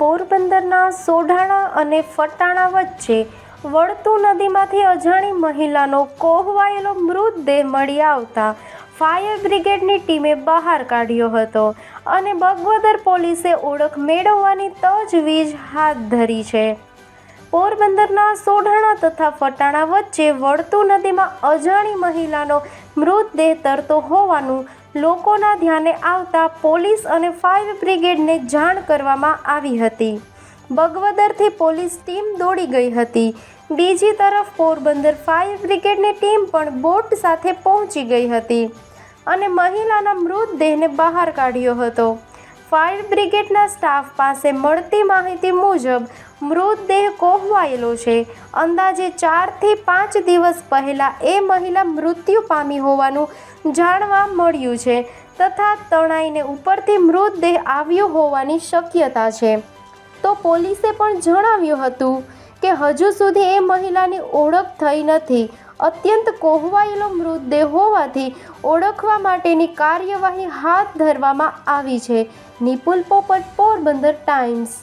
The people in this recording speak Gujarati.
પોરબંદરના સોઢાણા અને ફટાણા વચ્ચે વળતુ નદીમાંથી અજાણી મહિલાનો કોહવાયેલો મૃતદેહ મળી આવતા ફાયર બ્રિગેડની ટીમે બહાર કાઢ્યો હતો અને બગવદર પોલીસે ઓળખ મેળવવાની તજવીજ હાથ ધરી છે. પોરબંદરના સોઢાણા તથા ફટાણા વચ્ચે વળતુ નદીમાં અજાણી મહિલાનો મૃતદેહ તરતો હોવાનું લોકોના ધ્યાને આવતા પોલીસ અને ફાયર બ્રિગેડને જાણ કરવામાં આવી હતી. બગવદરથી પોલીસ ટીમ દોડી ગઈ હતી. બીજી તરફ પોરબંદર ફાયર બ્રિગેડની ટીમ પણ બોટ સાથે પહોંચી ગઈ હતી અને મહિલાના મૃતદેહને બહાર કાઢ્યો હતો. ફાયર બ્રિગેડના સ્ટાફ પાસે મળતી માહિતી મુજબ, મૃતદેહ કોહવાયેલો છે. અંદાજે ચારથી પાંચ દિવસ પહેલાં એ મહિલા મૃત્યુ પામી હોવાનું જાણવા મળ્યું છે તથા તણાઈને ઉપરથી મૃતદેહ આવ્યો હોવાની શક્યતા છે. તો પોલીસે પણ જણાવ્યું હતું કે હજુ સુધી એ મહિલાની ઓળખ થઈ નથી. અત્યંત કોહવાયેલો મૃતદેહ હોવાથી ઓળખવા માટેની કાર્યવાહી હાથ ધરવામાં આવી છે. નિપુલ પોપટ, પોરબંદર ટાઈમ્સ.